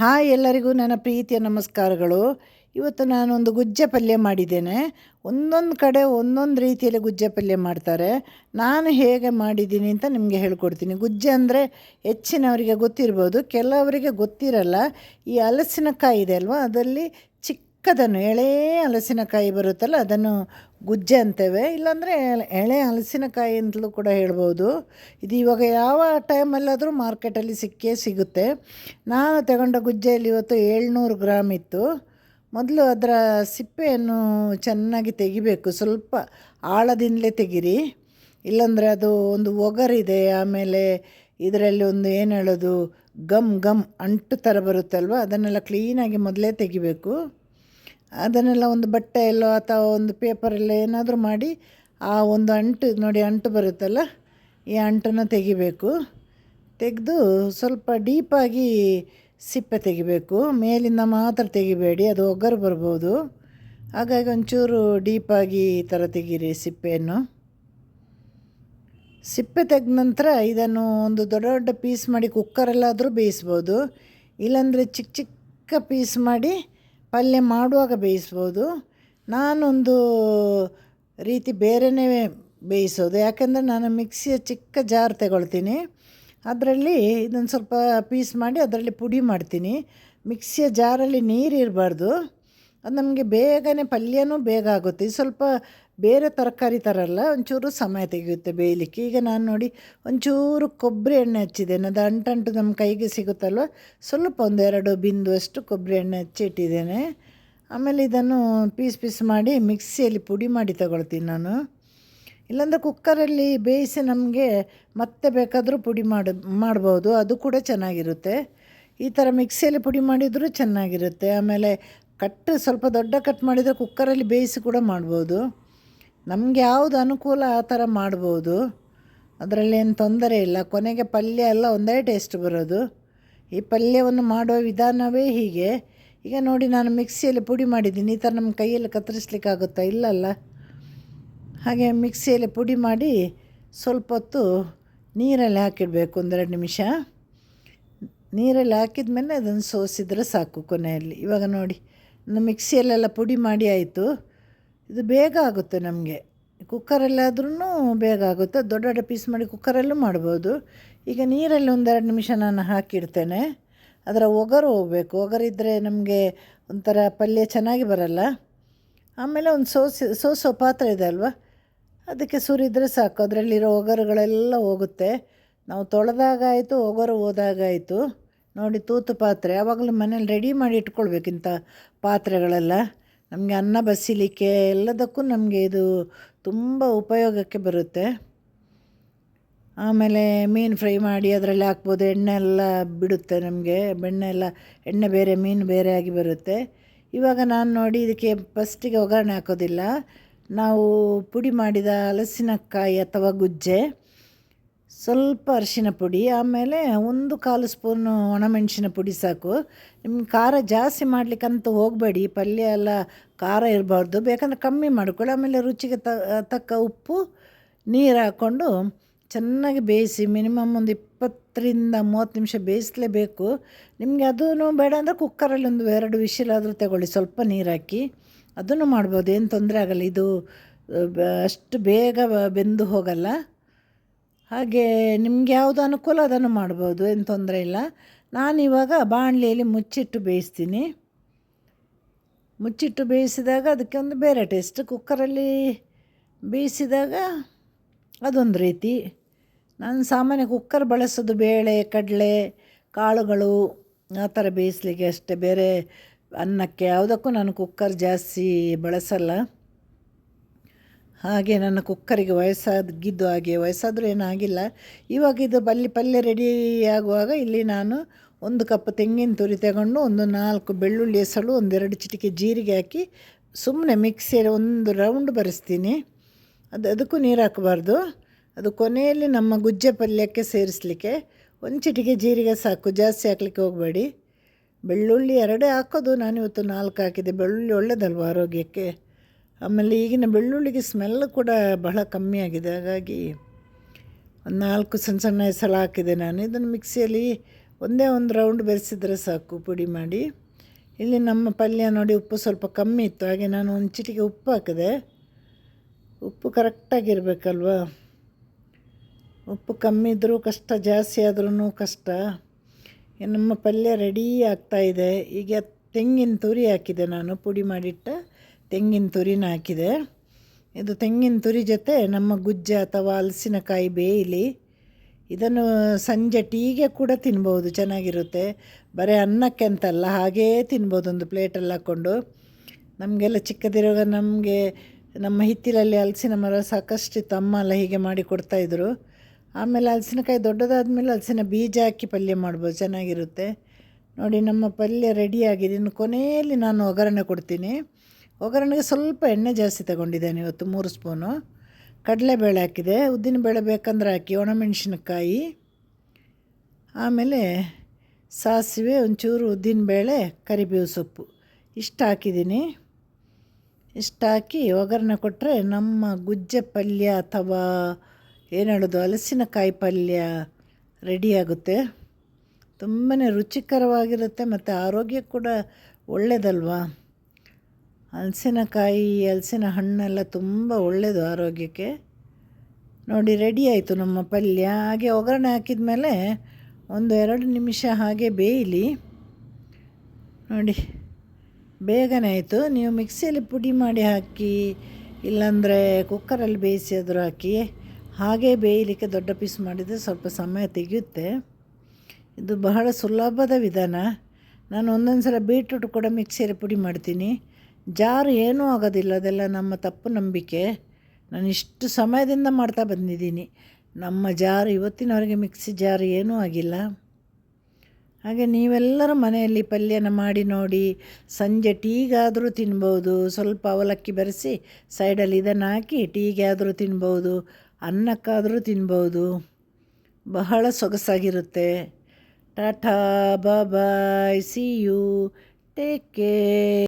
Hi ಎಲ್ಲರಿಗೂ ನನ್ನ ಪ್ರೀತಿಯ ನಮಸ್ಕಾರಗಳು. ಇವತ್ತು ನಾನೊಂದು ಗುಜ್ಜೆ ಪಲ್ಯ ಮಾಡಿದ್ದೇನೆ. ಒಂದೊಂದು ಕಡೆ ಒಂದೊಂದು ರೀತಿಯಲ್ಲಿ ಗುಜ್ಜೆ ಪಲ್ಯ ಮಾಡ್ತಾರೆ. ನಾನು ಹೇಗೆ ಮಾಡಿದ್ದೀನಿ ಅಂತ ನಿಮಗೆ ಹೇಳ್ಕೊಡ್ತೀನಿ. ಗುಜ್ಜೆ ಅಂದರೆ ಹೆಚ್ಚಿನವರಿಗೆ ಗೊತ್ತಿರ್ಬೋದು, ಕೆಲವರಿಗೆ ಗೊತ್ತಿರಲ್ಲ. ಈ ಹಲಸಿನಕಾಯಿ ಇದೆ ಅಲ್ವಾ? ಅದರಲ್ಲಿ ಚಿಕ್ಕದನ್ನು ಎಳೆ ಹಲಸಿನಕಾಯಿ ಬರುತ್ತಲ್ಲ, ಅದನ್ನು ಗುಜ್ಜೆ ಅಂತೇವೆ. ಇಲ್ಲಾಂದರೆ ಎಳೆ ಹಲಸಿನಕಾಯಿ ಅಂತಲೂ ಕೂಡ ಹೇಳ್ಬೋದು. ಇದು ಇವಾಗ ಯಾವ ಟೈಮಲ್ಲಾದರೂ ಮಾರ್ಕೆಟಲ್ಲಿ ಸಿಕ್ಕೇ ಸಿಗುತ್ತೆ. ನಾನು ತಗೊಂಡ ಗುಜ್ಜೆಯಲ್ಲಿ ಇವತ್ತು ಏಳ್ನೂರು ಗ್ರಾಮ್ ಇತ್ತು. ಮೊದಲು ಅದರ ಸಿಪ್ಪೆಯನ್ನು ಚೆನ್ನಾಗಿ ತೆಗಿಬೇಕು. ಸ್ವಲ್ಪ ಆಳದಿಂದಲೇ ತೆಗಿರಿ. ಇಲ್ಲಾಂದರೆ ಅದು ಒಂದು ಒಗರಿದೆ, ಆಮೇಲೆ ಇದರಲ್ಲಿ ಒಂದು ಏನು ಹೇಳೋದು, ಗಮ್ ಗಮ್ ಅಂಟು ಥರ ಬರುತ್ತಲ್ವ, ಅದನ್ನೆಲ್ಲ ಕ್ಲೀನಾಗಿ ಮೊದಲೇ ತೆಗಿಬೇಕು. ಅದನ್ನೆಲ್ಲ ಒಂದು ಬಟ್ಟೆಯಲ್ಲೋ ಅಥವಾ ಒಂದು ಪೇಪರಲ್ಲೋ ಏನಾದರೂ ಮಾಡಿ ಆ ಒಂದು ಅಂಟು, ನೋಡಿ ಅಂಟು ಬರುತ್ತಲ್ಲ, ಈ ಅಂಟನ್ನು ತೆಗಿಬೇಕು. ತೆಗೆದು ಸ್ವಲ್ಪ ಡೀಪಾಗಿ ಸಿಪ್ಪೆ ತೆಗಿಬೇಕು. ಮೇಲಿಂದ ಮಾತ್ರ ತೆಗಿಬೇಡಿ, ಅದು ಒಗ್ಗರು ಬರ್ಬೋದು. ಹಾಗಾಗಿ ಒಂಚೂರು ಡೀಪಾಗಿ ಈ ಥರ ತೆಗೀರಿ ಸಿಪ್ಪೆಯನ್ನು. ಸಿಪ್ಪೆ ತೆಗೆದ ನಂತರ ಇದನ್ನು ಒಂದು ದೊಡ್ಡ ದೊಡ್ಡ ಪೀಸ್ ಮಾಡಿ ಕುಕ್ಕರಲ್ಲಾದರೂ ಬೇಯಿಸ್ಬೋದು. ಇಲ್ಲಾಂದರೆ ಚಿಕ್ಕ ಚಿಕ್ಕ ಪೀಸ್ ಮಾಡಿ ಪಲ್ಯ ಮಾಡುವಾಗ ಬೇಯಿಸ್ಬೋದು. ನಾನೊಂದು ರೀತಿ ಬೇರೆಯೇ ಬೇಯಿಸೋದು. ಯಾಕೆಂದರೆ ನಾನು ಮಿಕ್ಸಿಯ ಚಿಕ್ಕ ಜಾರ್ ತಗೊಳ್ತೀನಿ. ಅದರಲ್ಲಿ ಇದನ್ನು ಸ್ವಲ್ಪ ಪೀಸ್ ಮಾಡಿ ಅದರಲ್ಲಿ ಪುಡಿ ಮಾಡ್ತೀನಿ. ಮಿಕ್ಸಿಯ ಜಾರಲ್ಲಿ ನೀರು ಇರಬಾರ್ದು ಅದು ನಮಗೆ ಬೇಗನೆ ಪಲ್ಯನೂ ಬೇಗ ಆಗುತ್ತೆ. ಸ್ವಲ್ಪ ಬೇರೆ ತರಕಾರಿ ತರಲ್ಲ ಒಂಚೂರು ಸಮಯ ತೆಗೆಯುತ್ತೆ ಬೇಯಲಿಕ್ಕೆ. ಈಗ ನಾನು ನೋಡಿ ಒಂಚೂರು ಕೊಬ್ಬರಿ ಎಣ್ಣೆ ಹಚ್ಚಿದ್ದೇನೆ ಅದು ಅಂಟಂಟು ನಮ್ಮ ಕೈಗೆ ಸಿಗುತ್ತಲ್ವ? ಸ್ವಲ್ಪ ಒಂದು ಎರಡು ಬಿಂದು ಕೊಬ್ಬರಿ ಎಣ್ಣೆ ಹಚ್ಚಿ ಇಟ್ಟಿದ್ದೇನೆ. ಆಮೇಲೆ ಇದನ್ನು ಪೀಸ್ ಪೀಸ್ ಮಾಡಿ ಮಿಕ್ಸಿಯಲ್ಲಿ ಪುಡಿ ಮಾಡಿ ತಗೊಳ್ತೀನಿ ನಾನು. ಇಲ್ಲಾಂದರೆ ಕುಕ್ಕರಲ್ಲಿ ಬೇಯಿಸಿ ನಮಗೆ ಮತ್ತೆ ಬೇಕಾದರೂ ಪುಡಿ ಮಾಡಿ, ಮಾಡ್ಬೋದು. ಅದು ಕೂಡ ಚೆನ್ನಾಗಿರುತ್ತೆ. ಈ ಥರ ಮಿಕ್ಸಿಯಲ್ಲಿ ಪುಡಿ ಮಾಡಿದರೂ ಚೆನ್ನಾಗಿರುತ್ತೆ. ಆಮೇಲೆ ಕಟ್ ಸ್ವಲ್ಪ ದೊಡ್ಡ ಕಟ್ ಮಾಡಿದರೆ ಕುಕ್ಕರಲ್ಲಿ ಬೇಯಿಸಿ ಕೂಡ ಮಾಡ್ಬೋದು. ನಮಗೆ ಯಾವುದು ಅನುಕೂಲ ಆ ಥರ ಮಾಡ್ಬೋದು. ಅದರಲ್ಲಿ ಏನು ತೊಂದರೆ ಇಲ್ಲ. ಕೊನೆಗೆ ಪಲ್ಯ ಎಲ್ಲ ಒಂದೇ ಟೇಸ್ಟ್ ಬರೋದು. ಈ ಪಲ್ಯವನ್ನು ಮಾಡುವ ವಿಧಾನವೇ ಹೀಗೆ. ಈಗ ನೋಡಿ, ನಾನು ಮಿಕ್ಸಿಯಲ್ಲಿ ಪುಡಿ ಮಾಡಿದ್ದೀನಿ. ಈ ಥರ ನಮ್ಮ ಕೈಯಲ್ಲಿ ಕತ್ತರಿಸ್ಲಿಕ್ಕಾಗುತ್ತಾ? ಇಲ್ಲಲ್ಲ. ಹಾಗೆ ಮಿಕ್ಸಿಯಲ್ಲಿ ಪುಡಿ ಮಾಡಿ ಸ್ವಲ್ಪ ಹೊತ್ತು ನೀರಲ್ಲಿ ಹಾಕಿಡಬೇಕು ಒಂದೆರಡು ನಿಮಿಷ. ನೀರಲ್ಲಿ ಹಾಕಿದ ಮೇಲೆ ಅದನ್ನು ಸೋಸಿದರೆ ಸಾಕು ಕೊನೆಯಲ್ಲಿ. ಇವಾಗ ನೋಡಿ ಮಿಕ್ಸಿಯಲ್ಲೆಲ್ಲ ಪುಡಿ ಮಾಡಿ ಆಯಿತು. ಇದು ಬೇಗ ಆಗುತ್ತೆ ನಮಗೆ. ಕುಕ್ಕರಲ್ಲಾದ್ರೂ ಬೇಗ ಆಗುತ್ತೆ. ದೊಡ್ಡ ದೊಡ್ಡ ಪೀಸ್ ಮಾಡಿ ಕುಕ್ಕರಲ್ಲೂ ಮಾಡ್ಬೋದು. ಈಗ ನೀರಲ್ಲಿ ಒಂದೆರಡು ನಿಮಿಷ ನಾನು ಹಾಕಿಡ್ತೇನೆ. ಅದರ ಒಗರು ಹೋಗಬೇಕು. ಒಗರಿದ್ದರೆ ನಮಗೆ ಒಂಥರ ಪಲ್ಯ ಚೆನ್ನಾಗಿ ಬರಲ್ಲ. ಆಮೇಲೆ ಒಂದು ಸೋಸಿ, ಸೋಸೋ ಪಾತ್ರೆ ಇದೆ ಅಲ್ವಾ? ಅದಕ್ಕೆ ಸುರಿದ್ರೆ ಸಾಕು. ಅದರಲ್ಲಿರೋ ಒಗರುಗಳೆಲ್ಲ ಹೋಗುತ್ತೆ. ನಾವು ತೊಳೆದಾಗಾಯಿತು ಒಗರು ಹೋದಾಗಾಯಿತು ನೋಡಿ ತೂತು ಪಾತ್ರೆ ಯಾವಾಗಲೂ ಮನೇಲಿ ರೆಡಿ ಮಾಡಿ ಇಟ್ಕೊಳ್ಬೇಕಿಂತ ಪಾತ್ರೆಗಳೆಲ್ಲ. ನಮಗೆ ಅನ್ನ ಬಸಿಲಿಕ್ಕೆ ಎಲ್ಲದಕ್ಕೂ ನಮಗೆ ಇದು ತುಂಬ ಉಪಯೋಗಕ್ಕೆ ಬರುತ್ತೆ. ಆಮೇಲೆ ಮೀನು ಫ್ರೈ ಮಾಡಿ ಅದರಲ್ಲಿ ಹಾಕ್ಬೋದು, ಎಣ್ಣೆ ಎಲ್ಲ ಬಿಡುತ್ತೆ ನಮಗೆ. ಬೆಣ್ಣೆ ಎಲ್ಲ, ಎಣ್ಣೆ ಬೇರೆ, ಮೀನು ಬೇರೆ ಆಗಿ ಬರುತ್ತೆ. ಇವಾಗ ನಾನು ನೋಡಿ ಇದಕ್ಕೆ ಫಸ್ಟಿಗೆ ಒಗ್ಗರಣೆ ಹಾಕೋದಿಲ್ಲ. ನಾವು ಪುಡಿ ಮಾಡಿದ ಹಲಸಿನಕಾಯಿ ಅಥವಾ ಗುಜ್ಜೆ ಸ್ವಲ್ಪ ಅರಿಶಿನ ಪುಡಿ, ಆಮೇಲೆ ಒಂದು ಕಾಲು ಸ್ಪೂನು ಒಣಮೆಣಸಿನ ಪುಡಿ ಸಾಕು. ನಿಮ್ಗೆ ಖಾರ ಜಾಸ್ತಿ ಮಾಡಲಿಕ್ಕಂತೂ ಹೋಗಬೇಡಿ, ಪಲ್ಯ ಎಲ್ಲ ಖಾರ ಇರಬಾರ್ದು. ಬೇಕಂದ್ರೆ ಕಮ್ಮಿ ಮಾಡ್ಕೊಳ್ಳಿ, ಆಮೇಲೆ ರುಚಿಗೆ ತಕ್ಕ ಉಪ್ಪು, ನೀರು ಹಾಕ್ಕೊಂಡು ಚೆನ್ನಾಗಿ ಬೇಯಿಸಿ, ಮಿನಿಮಮ್ ಒಂದು ಇಪ್ಪತ್ತರಿಂದ ಮೂವತ್ತು ನಿಮಿಷ ಬೇಯಿಸಲೇಬೇಕು. ನಿಮಗೆ ಅದೂ ಬೇಡ ಅಂದರೆ ಕುಕ್ಕರಲ್ಲಿ ಒಂದು ಎರಡು ವಿಶಿಲಾದರೂ ತಗೊಳ್ಳಿ, ಸ್ವಲ್ಪ ನೀರು ಹಾಕಿ. ಅದನ್ನು ಮಾಡ್ಬೋದು, ಏನು ತೊಂದರೆ ಆಗಲ್ಲ. ಇದು ಅಷ್ಟು ಬೇಗ ಬೆಂದು ಹೋಗಲ್ಲ. ಹಾಗೆ ನಿಮ್ಗೆ ಯಾವುದು ಅನುಕೂಲ ಅದನ್ನು ಮಾಡ್ಬೋದು, ಏನು ತೊಂದರೆ ಇಲ್ಲ. ನಾನಿವಾಗ ಬಾಣಲಿಯಲ್ಲಿ ಮುಚ್ಚಿಟ್ಟು ಬೇಯಿಸ್ತೀನಿ. ಮುಚ್ಚಿಟ್ಟು ಬೇಯಿಸಿದಾಗ ಅದಕ್ಕೆ ಒಂದು ಬೇರೆ ಟೇಸ್ಟ್, ಕುಕ್ಕರಲ್ಲಿ ಬೇಯಿಸಿದಾಗ ಅದೊಂದು ರೀತಿ. ನಾನು ಸಾಮಾನ್ಯ ಕುಕ್ಕರ್ ಬಳಸೋದು ಬೇಳೆ, ಕಡಲೆ, ಕಾಳುಗಳು, ಆ ಥರ ಬೇಯಿಸ್ಲಿಕ್ಕೆ ಅಷ್ಟೇ. ಬೇರೆ ಅನ್ನಕ್ಕೆ ಯಾವುದಕ್ಕೂ ನಾನು ಕುಕ್ಕರ್ ಜಾಸ್ತಿ ಬಳಸಲ್ಲ. ಹಾಗೆ ನನ್ನ ಕುಕ್ಕರಿಗೆ ವಯಸ್ಸಾಗಿದ್ದು ಹಾಗೆ ವಯಸ್ಸಾದರೂ ಏನಾಗಿಲ್ಲ. ಇವಾಗ ಇದು ಬಲ್ಲಿ ಪಲ್ಯ ರೆಡಿ ಆಗುವಾಗ ಇಲ್ಲಿ ನಾನು ಒಂದು ಕಪ್ ತೆಂಗಿನ ತುರಿ ತಗೊಂಡು ಒಂದು ನಾಲ್ಕು ಬೆಳ್ಳುಳ್ಳಿ ಎಸಳು ಒಂದೆರಡು ಚಿಟಿಕೆ ಜೀರಿಗೆ ಹಾಕಿ ಸುಮ್ಮನೆ ಮಿಕ್ಸಿಯಲ್ಲಿ ಒಂದು ರೌಂಡ್ ಬರೆಸ್ತೀನಿ. ಅದು, ಅದಕ್ಕೂ ನೀರು ಹಾಕಬಾರ್ದು. ಅದು ಕೊನೆಯಲ್ಲಿ ನಮ್ಮ ಗುಜ್ಜೆ ಪಲ್ಯಕ್ಕೆ ಸೇರಿಸಲಿಕ್ಕೆ ಒಂದು ಚಿಟಿಕೆ ಜೀರಿಗೆ ಸಾಕು, ಜಾಸ್ತಿ ಹಾಕ್ಲಿಕ್ಕೆ ಹೋಗಬೇಡಿ. ಬೆಳ್ಳುಳ್ಳಿ ಎರಡೇ ಹಾಕೋದು, ನಾನಿವತ್ತು ನಾಲ್ಕು ಹಾಕಿದೆ. ಬೆಳ್ಳುಳ್ಳಿ ಒಳ್ಳೆಯದಲ್ವ ಆರೋಗ್ಯಕ್ಕೆ? ಆಮೇಲೆ ಈಗಿನ ಬೆಳ್ಳುಳ್ಳಿಗೆ ಸ್ಮೆಲ್ ಕೂಡ ಬಹಳ ಕಮ್ಮಿ ಆಗಿದೆ. ಹಾಗಾಗಿ ಒಂದು ನಾಲ್ಕು ಸಣ್ಣ ಸಣ್ಣ ಹೆಸರು ಹಾಕಿದೆ ನಾನು. ಇದನ್ನು ಮಿಕ್ಸಿಯಲ್ಲಿ ಒಂದೇ ಒಂದು ರೌಂಡ್ ಬೆರೆಸಿದ್ರೆ ಸಾಕು ಪುಡಿ ಮಾಡಿ. ಇಲ್ಲಿ ನಮ್ಮ ಪಲ್ಯ ನೋಡಿ ಉಪ್ಪು ಸ್ವಲ್ಪ ಕಮ್ಮಿ ಇತ್ತು. ಹಾಗೆ ನಾನು ಒಂದು ಚಿಟಿಕೆ ಉಪ್ಪು ಹಾಕಿದೆ. ಉಪ್ಪು ಕರೆಕ್ಟಾಗಿರಬೇಕಲ್ವ ಉಪ್ಪು ಕಮ್ಮಿ ಇದ್ದರೂ ಕಷ್ಟ, ಜಾಸ್ತಿ ಆದ್ರೂ ಕಷ್ಟ. ನಮ್ಮ ಪಲ್ಯ ರೆಡಿ ಆಗ್ತಾಯಿದೆ ಈಗ ತೆಂಗಿನ ತುರಿ ಹಾಕಿದೆ ನಾನು. ಪುಡಿ ಮಾಡಿಟ್ಟ ತೆಂಗಿನ ತುರಿನ ಹಾಕಿದೆ. ಇದು ತೆಂಗಿನ ತುರಿ ಜೊತೆ ನಮ್ಮ ಗುಜ್ಜ ಅಥವಾ ಹಲಸಿನಕಾಯಿ ಬೇಯಲಿ. ಇದನ್ನು ಸಂಜೆ ಟೀಗೆ ಕೂಡ ತಿನ್ಬೋದು ಚೆನ್ನಾಗಿರುತ್ತೆ. ಬರೀ ಅನ್ನಕ್ಕೆ ಅಂತಲ್ಲ, ಹಾಗೇ ತಿನ್ಬೋದು ಒಂದು ಪ್ಲೇಟಲ್ಲಿ ಹಾಕ್ಕೊಂಡು. ನಮಗೆಲ್ಲ ಚಿಕ್ಕದಿರುವಾಗ ನಮಗೆ, ನಮ್ಮ ಹಿತ್ತಿಲಲ್ಲಿ ಹಲಸಿನ ಮರ ಸಾಕಷ್ಟು ತಮ್ಮ ಎಲ್ಲ ಹೀಗೆ ಮಾಡಿ ಕೊಡ್ತಾಯಿದ್ರು ಆಮೇಲೆ ಹಲಸಿನಕಾಯಿ ದೊಡ್ಡದಾದ್ಮೇಲೆ ಹಲಸಿನ ಬೀಜ ಹಾಕಿ ಪಲ್ಯ ಮಾಡ್ಬೋದು, ಚೆನ್ನಾಗಿರುತ್ತೆ. ನೋಡಿ, ನಮ್ಮ ಪಲ್ಯ ರೆಡಿಯಾಗಿದೆ ಇನ್ನು ಕೊನೆಯಲ್ಲಿ ನಾನು ಒಗ್ಗರಣೆ ಕೊಡ್ತೀನಿ. ಒಗ್ಗರಣೆಗೆ ಸ್ವಲ್ಪ ಎಣ್ಣೆ ಜಾಸ್ತಿ ತಗೊಂಡಿದ್ದೇನೆ ಇವತ್ತು, ಮೂರು ಸ್ಪೂನು. ಕಡಲೆಬೇಳೆ ಹಾಕಿದೆ, ಉದ್ದಿನಬೇಳೆ ಬೇಕಂದ್ರೆ ಹಾಕಿ, ಒಣಮೆಣಸಿನಕಾಯಿ. ಆಮೇಲೆ ಸಾಸಿವೆ, ಒಂಚೂರು ಉದ್ದಿನಬೇಳೆ, ಕರಿಬೇವು ಸೊಪ್ಪು. ಇಷ್ಟು ಹಾಕಿದ್ದೀನಿ. ಇಷ್ಟು ಹಾಕಿ ಒಗ್ಗರಣೆ ಕೊಟ್ಟರೆ ನಮ್ಮ ಗುಜ್ಜೆ ಪಲ್ಯ ಅಥವಾ ಏನು ಹೇಳೋದು, ಹಲಸಿನಕಾಯಿ ಪಲ್ಯ ರೆಡಿಯಾಗುತ್ತೆ ತುಂಬಾ ರುಚಿಕರವಾಗಿರುತ್ತೆ ಮತ್ತು ಆರೋಗ್ಯ ಕೂಡ ಒಳ್ಳೆಯದಲ್ವಾ ಹಲಸಿನಕಾಯಿ, ಹಲಸಿನ ಹಣ್ಣೆಲ್ಲ ತುಂಬ ಒಳ್ಳೆಯದು ಆರೋಗ್ಯಕ್ಕೆ. ನೋಡಿ ರೆಡಿ ಆಯಿತು ನಮ್ಮ ಪಲ್ಯ. ಹಾಗೆ ಒಗ್ಗರಣೆ ಹಾಕಿದ ಮೇಲೆ ಒಂದು ಎರಡು ನಿಮಿಷ ಹಾಗೆ ಬೇಯಲಿ. ನೋಡಿ, ಬೇಗನೆ ಆಯಿತು. ನೀವು ಮಿಕ್ಸಿಯಲ್ಲಿ ಪುಡಿ ಮಾಡಿ ಹಾಕಿ, ಇಲ್ಲಾಂದರೆ ಕುಕ್ಕರಲ್ಲಿ ಬೇಯಿಸಿದ್ರು ಹಾಕಿ. ಹಾಗೆ ಬೇಯಲಿಕ್ಕೆ ದೊಡ್ಡ ಪೀಸ್ ಮಾಡಿದರೆ ಸ್ವಲ್ಪ ಸಮಯ ತೆಗೆಯುತ್ತೆ. ಇದು ಬಹಳ ಸುಲಭದ ವಿಧಾನ. ನಾನು ಒಂದೊಂದು ಸಲ ಬೀಟ್ರೂಟ್ ಕೂಡ ಮಿಕ್ಸಿಯಲ್ಲಿ ಪುಡಿ ಮಾಡ್ತೀನಿ. ಜಾರು ಏನೂ ಆಗೋದಿಲ್ಲ, ಅದೆಲ್ಲ ನಮ್ಮ ತಪ್ಪು ನಂಬಿಕೆ. ನಾನು ಇಷ್ಟು ಸಮಯದಿಂದ ಮಾಡ್ತಾ ಬಂದಿದ್ದೀನಿ. ನಮ್ಮ ಜಾರು, ಇವತ್ತಿನವರೆಗೆ ಮಿಕ್ಸಿ ಜಾರು ಏನೂ ಆಗಿಲ್ಲ. ಹಾಗೆ ನೀವೆಲ್ಲರೂ ಮನೆಯಲ್ಲಿ ಪಲ್ಯನ ಮಾಡಿ ನೋಡಿ, ಸಂಜೆ ಟೀಗಾದರೂ ತಿನ್ಬೋದು, ಸ್ವಲ್ಪ ಅವಲಕ್ಕಿ ಬೆರೆಸಿ ಸೈಡಲ್ಲಿ ಇದನ್ನು ಹಾಕಿ ಟೀಗೆ ಆದರೂ ತಿನ್ಬೋದು, ಅನ್ನಕ್ಕಾದರೂ ತಿನ್ಬೋದು. ಬಹಳ ಸೊಗಸಾಗಿರುತ್ತೆ. Tata, bye see you take care